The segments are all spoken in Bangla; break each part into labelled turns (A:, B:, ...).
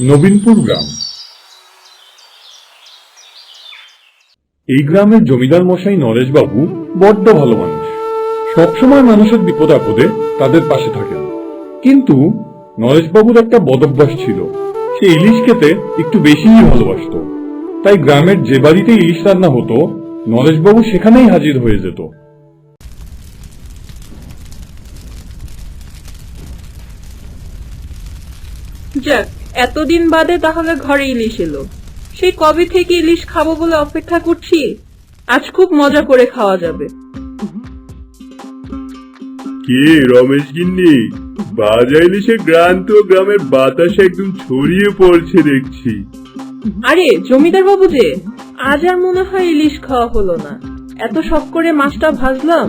A: নবীনপুর গ্রাম। এই গ্রামের জমিদার মশাই নরেশবাবু বড্ড ভালো মানুষ। সবসময় মানুষের বিপদ আপদে তাদের পাশে থাকেন। কিন্তু নরেশবাবুর একটা বদভ্যাস ছিল। সে ইলিশ খেতে একটু বেশিই ভালোবাসতো। তাই গ্রামের যে বাড়িতে ইলিশ রান্না হতো, নরেশবাবু সেখানেই হাজির হয়ে যেত।
B: যাক এতদিন বাদে তাহলে ঘরে ইলিশ এলো। সেই কবে থেকে ইলিশ খাব বলে অপেক্ষা করছি? আজ খুব মজা করে খাওয়া যাবে।
C: কে রমেশ গিন্নি? বাজা ইলিশের গ্রান তো গ্রামের বাতাস একদম ছড়িয়ে পড়ছে দেখছি।
B: আরে জমিদার বাবু যে আজ আর মনে হয় ইলিশ খাওয়া হলো না। এত শখ করে মাছটা ভাজলাম।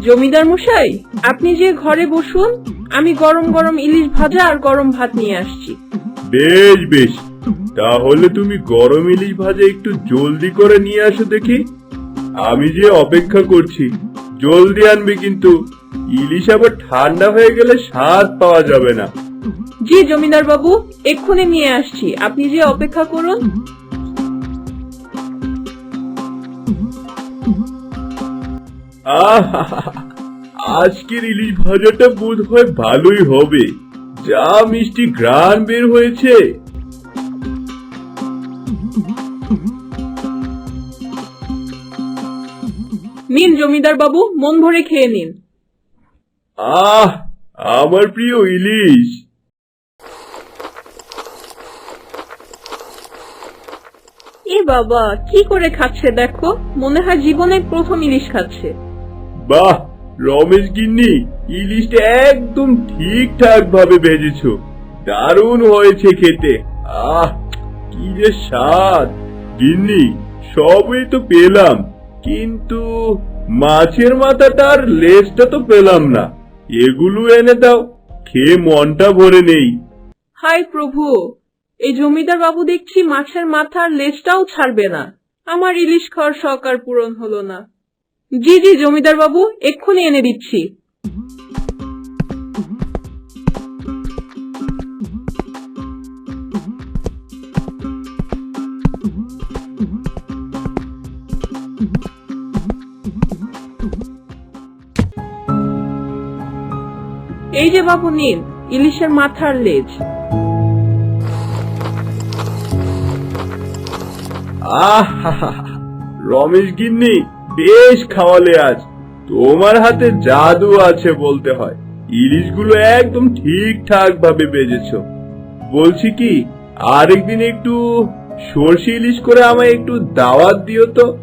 B: জমিদার মশাই আপনি যে ঘরে বসুন আমি গরম গরম ইলিশ ভাজা আর গরম ভাত নিয়ে আসছি।
C: বেশ বেশ। তাহলে তুমি গরম ইলিশ ভাজা একটু জলদি করে নিয়ে আসো দেখি। আমি যে অপেক্ষা করছি জলদি আনবে কিন্তু। ইলিশ আবার ঠান্ডা হয়ে গেলে স্বাদ পাওয়া যাবে না।
B: জি জমিদার বাবু এক্ষুনি নিয়ে আসছি। আপনি যে অপেক্ষা করুন।
C: আজকের ইলিশ ভাজাটা বোধ হয় ভালোই হবে। যা মিষ্টি গ্রান বের হয়েছে।
B: নিন জমিদার বাবু মন ভরে খেয়ে নিন।
C: আহ আমার প্রিয় ইলিশ।
B: এ বাবা কি করে খাচ্ছে দেখো? মনে হয় জীবনে প্রথম ইলিশ খাচ্ছে।
C: বাহ রমেশ গিন্নি ইলিশটা একদম ঠিকঠাক ভাবে ভেজেছো। দারুণ হয়েছে খেতে। আহ, কি যে স্বাদ। গিন্নি, সবই তো পেলাম, কিন্তু মাছের মাথাটা আর লেজটা তো পেলাম না। এগুলো এনে দাও, খেয়ে মনটা ভরে নেই।
B: হাই প্রভু, এই জমিদার বাবু দেখছি মাছের মাথার লেজটাও ছাড়বে না। আমার ইলিশ খাওয়ার শখ আর পূরণ হলো না। জি জি, জমিদার বাবু, এক্ষুনি এনে দিচ্ছি। এই যে বাবু নিন ইলিশের মাথার লেজ।
C: আহ, রমেশ গিন্নি বেশ খাওয়ালে আজ। তোমার হাতে জাদু আছে বলতে হয়। ইলিশগুলো একদম ঠিকঠাক ভাবে বেজেছ। বলছি কি, আরেকদিন একটু সর্ষে ইলিশ করে আমায় একটু দাওয়াত দিও তো।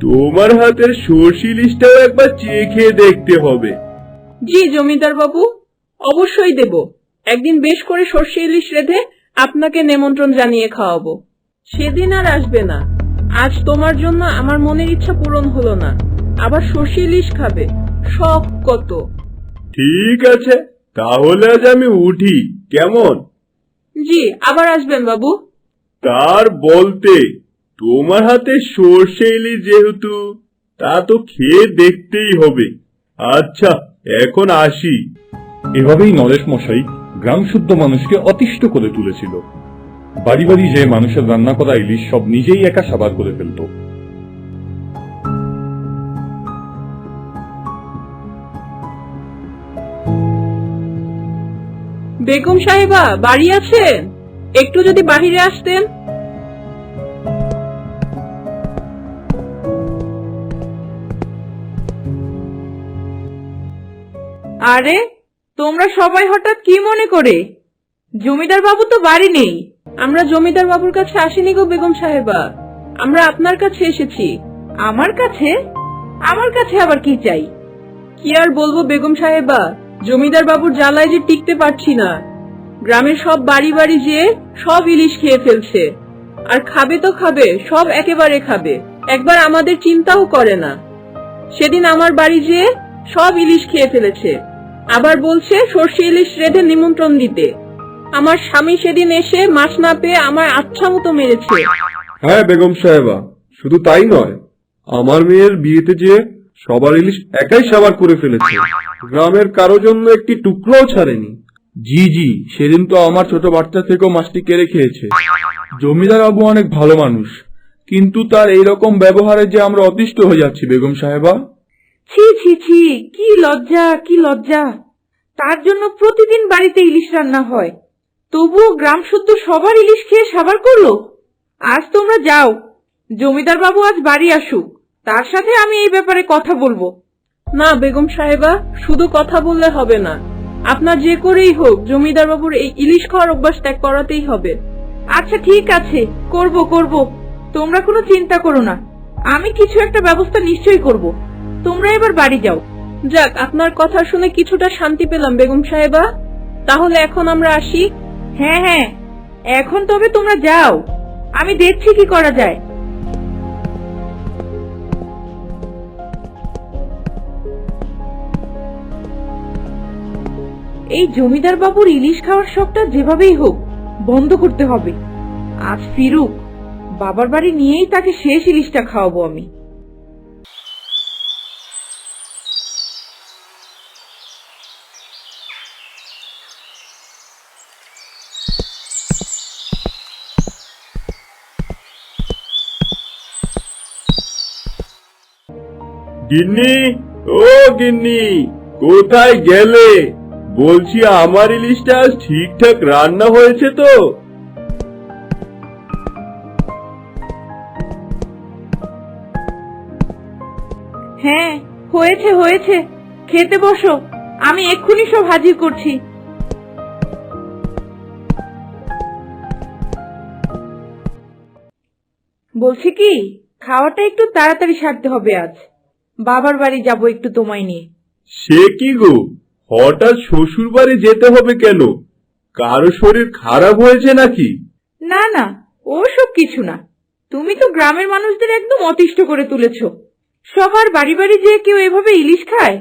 C: তোমার হাতের সর্ষে ইলিশটাও একবার চেয়ে খেয়ে দেখতে হবে।
B: জি জমিদার বাবু, অবশ্যই দেব। একদিন বেশ করে সর্ষে ইলিশ রেঁধে আপনাকে নেমন্ত্রণ জানিয়ে খাওয়াবো। সেদিন আর আসবে না। আজ তোমার জন্য আমার মনের ইচ্ছা পূরণ হলো না। আবার সর্ষে ইলিশ খাবে। শখ কত।
C: ঠিক আছে তাহলে আজ আমি উঠি। কেমন?
B: জি আবার আসবেন বাবু।
C: তার বলতে তোমার হাতে সর্ষে ইলিশ যেহেতু তা তো খেয়ে দেখতেই হবে। আচ্ছা এখন আসি।
A: এভাবেই নরেশ মশাই গ্রাম শুদ্ধ মানুষকে অতিষ্ঠ করে তুলেছিল। বাড়ি বাড়ি যে মানুষের রান্না করা ইলিশ সব নিজেই একা সাবার করে ফেলত।
B: বেগম সাহেবা, বাড়ি আছেন? একটু যদি বাহিরে আসতেন। আরে, তোমরা সবাই হঠাৎ কি মনে করে? জমিদার বাবু তো বাড়ি নেই। আমরা জমিদার বাবুর কাছে আসিনি গো বেগম সাহেবা। আমরা আপনার কাছে এসেছি। আমার কাছে? আমার কাছে আবার কি চাই? কি আর বলব বেগম সাহেবা? জমিদার বাবুর জ্বালায় যে টিকতে পারছি না। গ্রামের সব বাড়ি বাড়ি যেয়ে সব ইলিশ খেয়ে ফেলছে। আর খাবে তো খাবে, সব একেবারে খাবে। একবার আমাদের চিন্তাও করে না। সেদিন আমার বাড়ি যেয়ে সব ইলিশ খেয়ে ফেলেছে। আবার বলছে সর্ষে ইলিশ রেঁধে নিমন্ত্রণ দিতে। আমার স্বামী সেদিন এসে মাছ না পেয়ে আমার আচ্ছা মতো মেরেছে।
D: হ্যাঁ বেগম সাহেবা শুধু তাই নয় আমার মেয়ের বিয়েতে যে সবার ইলিশ একাই সাবার করে ফেলেছে। গ্রামের কারও জন্য একটি টুকরোও ছাড়েনি।
C: জি জি সেদিন তো আমার ছোট বাচ্চা থেকেও মাছটি কেড়ে খেয়েছে। জমিদার বাবু অনেক ভালো মানুষ কিন্তু তার এইরকম ব্যবহারে যে আমরা অতিষ্ঠ হয়ে যাচ্ছি বেগম সাহেবা।
E: ছি ছি ছি কি লজ্জা কি লজ্জা। তার জন্য প্রতিদিন বাড়িতে ইলিশ রান্না হয়। তবুও গ্রাম শুদ্ধ সবার ইলিশ খেয়ে সাবার করল? আজ তোমরা যাও। জমিদার বাবু আজ বাড়ি আসুক। তার সাথে আমি এই ব্যাপারে কথা বলব। না বেগম সাহেবা শুধু কথা বললে হবে না। আপনার যে করেই হোক জমিদার বাবুর এই ইলিশ খাওয়ার অভ্যাস ত্যাগ করাতেই হবে। আচ্ছা ঠিক আছে। করব করব। তোমরা কোনো চিন্তা করো না। আমি কিছু একটা ব্যবস্থা নিশ্চয়ই করব। তোমরা এবার বাড়ি যাও। যাক আপনার কথা শুনে কিছুটা শান্তি পেলাম বেগম সাহেবা। তাহলে এখন আমরা আসি। হ্যাঁ হ্যাঁ। এখন তবে তোমরা যাও। আমি দেখছি কি করা যায়। এই জমিদার বাবুর ইলিশ খাওয়ার শখটা যেভাবেই হোক, বন্ধ করতে হবে। আজ ফিরুক, বাবার বাড়ি নিয়েই তাকে শেষ ইলিশটা খাওয়াবো আমি।
C: গিন্নি, ও গিন্নি, কোথায় গেলে? বলছি আমার ইলিশটা আজ ঠিকঠাক রান্না হয়েছে তো?
E: হ্যাঁ হয়েছে হয়েছে। খেতে বসো, আমি এক্ষুনি সব হাজির করছি। বলছি কি, খাওয়াটা একটু তাড়াতাড়ি সারতে হবে আজ। বাবার বাড়ি যাব একটু তোমায় নিয়ে।
C: সে কি গো? হঠাৎ শ্বশুর বাড়ি যেতে হবে কেন? কারও শরীর খারাপ হয়েছে নাকি?
E: না না ওসব কিছু না। তুমি তো গ্রামের মানুষদের একদম অতিষ্ঠ করে তুলেছ। সবার বাড়ি বাড়ি যে কেউ এভাবে ইলিশ খায়?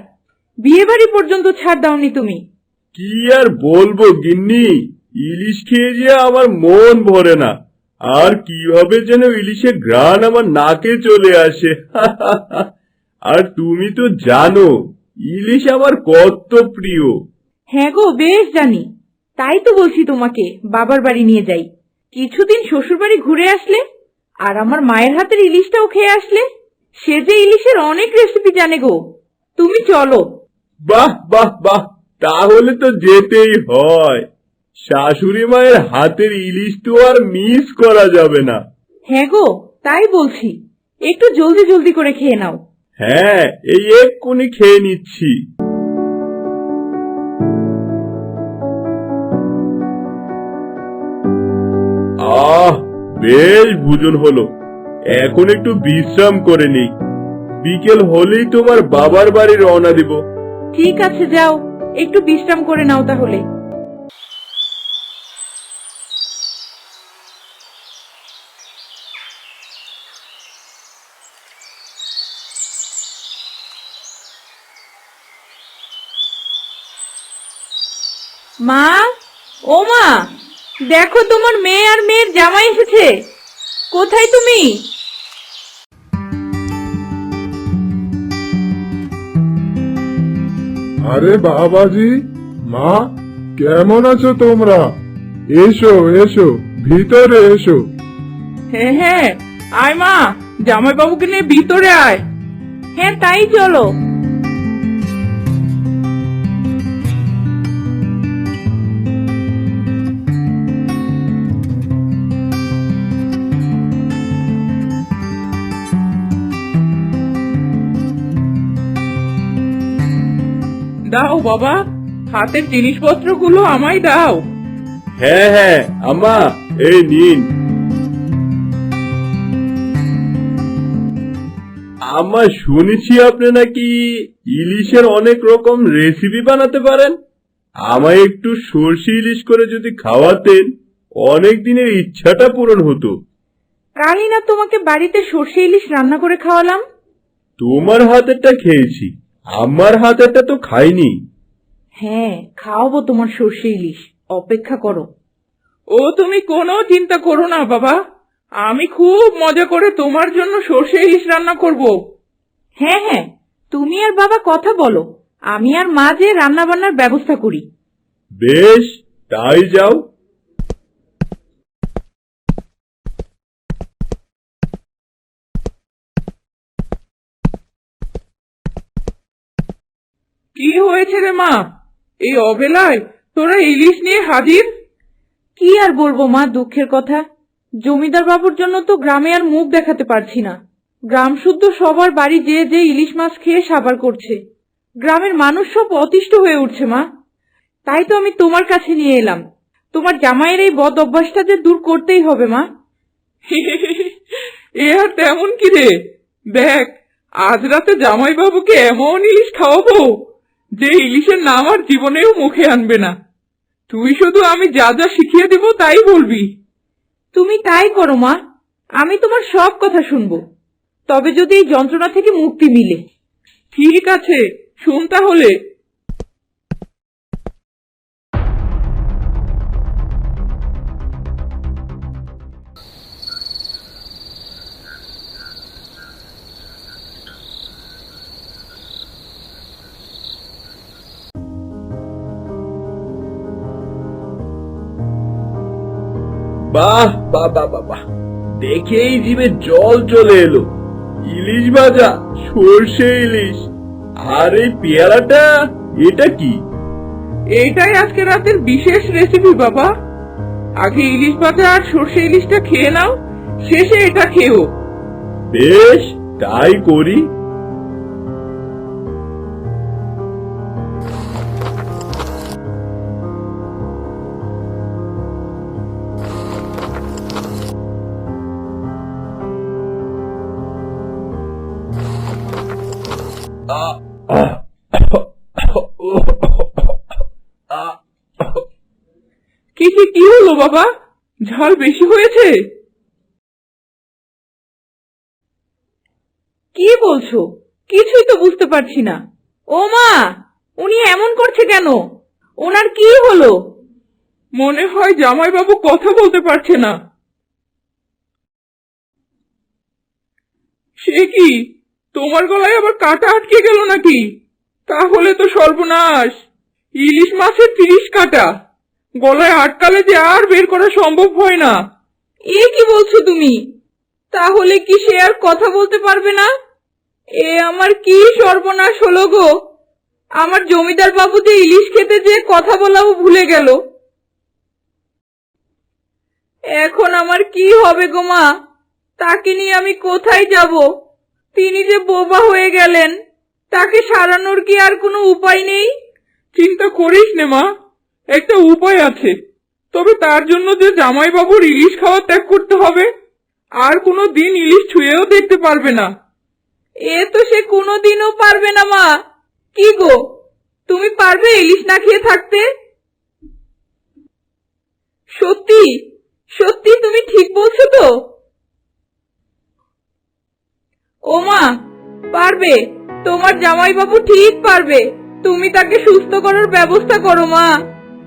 E: বিয়ে বাড়ি পর্যন্ত ছাড় দাওনি তুমি।
C: কি আর বলব গিন্নি? ইলিশ খেয়ে যে আমার মন ভরে না। আর কীভাবে যেন ইলিশের ঘ্রাণ আমার নাকে চলে আসে। আর তুমি তো জানো ইলিশ আমার কত প্রিয়।
E: হ্যাঁ গো বেশ জানি। তাই তো বলছি তোমাকে বাবার বাড়ি নিয়ে যাই। কিছুদিন শ্বশুর বাড়ি ঘুরে আসলে আর আমার মায়ের হাতের ইলিশটাও খেয়ে আসলে। সে যে ইলিশের অনেক রেসিপি জানে গো। তুমি চলো।
C: বাহ বাহ বাহ তাহলে তো যেতেই হয়। শাশুড়ি মায়ের হাতের ইলিশ তো আর মিস করা যাবে না।
E: হ্যাঁ গো তাই বলছি। একটু জলদি জলদি করে খেয়ে নাও।
C: হ্যাঁ এই এক্ষুনি খেয়ে নিচ্ছি। আহ, বেশ ভোজন হলো। এখন একটু বিশ্রাম করে নিই। বিকেল হলেই তোমার বাবার বাড়ি রওনা দিব।
E: ঠিক আছে, যাও। একটু বিশ্রাম করে নাও তাহলে। মা? ও মা দেখো তোমার মেয়ে আর মেয়ের জামাই এসেছে। কোথায় তুমি?
A: আরে বাবাজি মা কেমন আছো তোমরা? এসো এসো ভিতরে এসো।
E: হ্যাঁ হ্যাঁ আয় মা জামাই বাবুকে নিয়ে ভিতরে আয়। হ্যাঁ তাই চলো। দাও বাবা হাতের জিনিসপত্রগুলো আমায় দাও।
C: হ্যাঁ হ্যাঁ আমা এই নিন। আমা শুনেছি আপনি নাকি ইলিশের অনেক রকম রেসিপি বানাতে পারেন। আমায় একটু সর্ষে ইলিশ করে যদি খাওয়াতেন অনেক দিনের ইচ্ছাটা পূরণ হতো।
E: কালই না তোমাকে বাড়িতে সর্ষে ইলিশ রান্না করে খাওয়ালাম?
C: তোমার হাতেরটা খেয়েছি। আমার হাতেরটা তো খাইনি।
E: হ্যাঁ খাওয়াবো তোমার সর্ষে ইলিশ। অপেক্ষা করো। ও তুমি কোনো চিন্তা করো না বাবা। আমি খুব মজা করে তোমার জন্য সর্ষে ইলিশ রান্না করব। হ্যাঁ হ্যাঁ তুমি আর বাবা কথা বলো। আমি আর মা যে রান্না বান্নার ব্যবস্থা করি।
C: বেশ তাই যাও।
F: কি হয়েছে রে মা? এই অবেলায় তোরা ইলিশ নিয়ে হাজির? কি আর বলব মা দুঃখের কথা? জমিদার বাবুর জন্য তো গ্রামে আর মুখ দেখাতে পারছি না। গ্রাম শুদ্ধ সবার বাড়ি যে যে ইলিশ মাছ খেয়ে সাবার করছে। গ্রামের মানুষ সব অতিষ্ঠ হয়ে উঠছে মা। তাই তো আমি তোমার কাছে নিয়ে এলাম। তোমার জামাইয়ের এই বদ অভ্যাসটা যে দূর করতেই হবে মা। এ আর তেমন কি রে? দেখ আজ রাতে জামাইবাবুকে এমন ইলিশ খাওয়াবো যে ইলিশের নাম আর জীবনেও মুখে আনবে না। তুই শুধু আমি যা যা শিখিয়ে দেব তাই বলবি। তুমি তাই করো মা। আমি তোমার সব কথা শুনব। তবে যদি এই যন্ত্রণা থেকে মুক্তি মিলে। ঠিক আছে শুন তাহলে।
C: বাহ বাবা বাহ দেখেই জিভে জল চলে এলো। ইলিশ ভাজা সর্ষে ইলিশ। আর এই পেয়ারাটা এটা কি?
F: এটাই আজকে রাতের বিশেষ রেসিপি বাবা। আগে ইলিশ ভাজা আর সর্ষে ইলিশটা খেয়ে নাও শেষে এটা খেও
C: বেশ তাই করি।
F: কি হলো বাবা? ঝাল বেশি হয়েছে? কি বলছো? কিছুই তো বুঝতে পারছি না। ও মা উনি এমন করছে কেন? ওনার কি হলো? মনে হয় জামাইবাবু কথা বলতে পারছে না। সে কি? তোমার গলায় আবার কাটা আটকে গেল নাকি? তাহলে তো সর্বনাশ। ইলিশ মাছের তিরিশ কাটা। গলায় আটকালে যে আর বের করা সম্ভব হয় না। এ কি বলছো তুমি? তাহলে কি সে আর কথা বলতে পারবে না? এ আমার কি সর্বনাশ হলো গো? আমার জমিদার বাবু যে ইলিশ খেতে যে কথা বলাও ভুলে গেল। এখন আমার কি হবে গো মা? তাকে নিয়ে আমি কোথায় যাব? তিনি যে বোবা হয়ে গেলেন। তাকে সারানোর কি আর কোনো উপায় নেই? চিন্তা করিস নে, মা। একটা উপায় আছে। তবে তার জন্য যে জামাইবাবুর ইলিশ খাওয়া ত্যাগ করতে হবে, আর কোনো দিন ইলিশ ছুঁয়েও দেখতে পারবে না। এ তো সে কোনো দিনও পারবে না, মা। কি গো, তুমি পারবে ইলিশ না খেয়ে থাকতে? সত্যি সত্যি তুমি ঠিক বলছো তো? ও মা, পারবে। তোমার জামাইবাবু ঠিক পারবে। তুমি তাকে সুস্থ করার ব্যবস্থা করো, মা।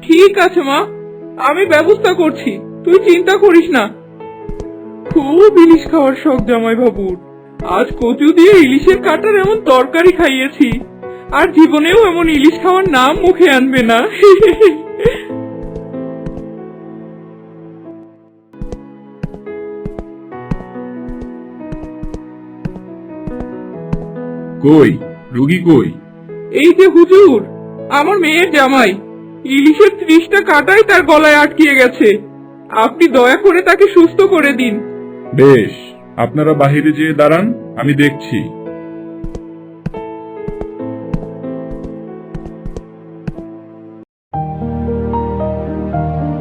F: ঠিক আছে, মা। আমি ব্যবস্থা করছি। তুই চিন্তা করিস না। খুব ইলিশ খাওয়ার শখ জামাইবাবুর। আজ কচু দিয়ে ইলিশের কাটার এমন তরকারি খাইয়েছি। আর জীবনেও এমন ইলিশ খাওয়ার নাম মুখে আনবে না।
G: কই? রুগী কই?
F: এই যে হুজুর আমার মেয়ের জামাই। ইলিশের ত্রিশটা কাটাই তার গলায় আটকিয়ে গেছে। আপনি দয়া করে তাকে সুস্থ করে দিন।
G: বেশ আপনারা বাহিরে যেয়ে দাঁড়ান আমি দেখছি।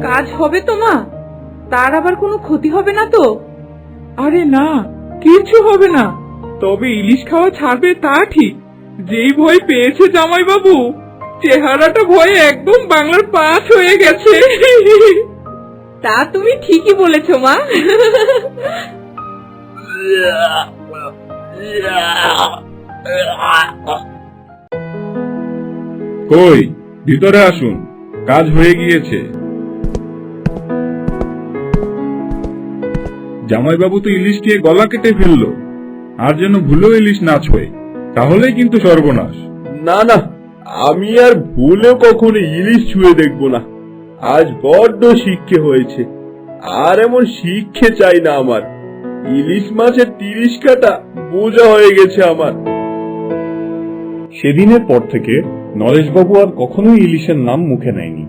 F: কাজ হবে তো মা তার আবার কোনো ক্ষতি হবে না তো? আরে না কিছু হবে না। তবে ইলিশ খাওয়া ছাড়বে তা ঠিক। যেই ভয় পেয়েছে জামাই বাবু চেহারাটা ভয়ে একদম বাংলার পাস হয়ে গেছে। তা তুমি ঠিকই বলেছ মা।
G: কই ভিতরে আসুন কাজ হয়ে গিয়েছে। জামাইবাবু তো ইলিশ খেয়ে গলা কেটে ফেলল। আর যেন ভুলেও ইলিশ না ছোয় তাহলেই কিন্তু সর্বনাশ।
C: না না আমি আর ভুলেও কখনো ইলিশ ছুঁয়ে দেখব না। আজ বড্ড শিক্ষে হয়েছে আর এমন শিক্ষে চাই না আমার। ইলিশ মাছের তিরিশ কাটা বোঝা হয়ে গেছে আমার।
A: সেদিনের পর থেকে নরেশবাবু আর কখনোই ইলিশের নাম মুখে নেয়নি।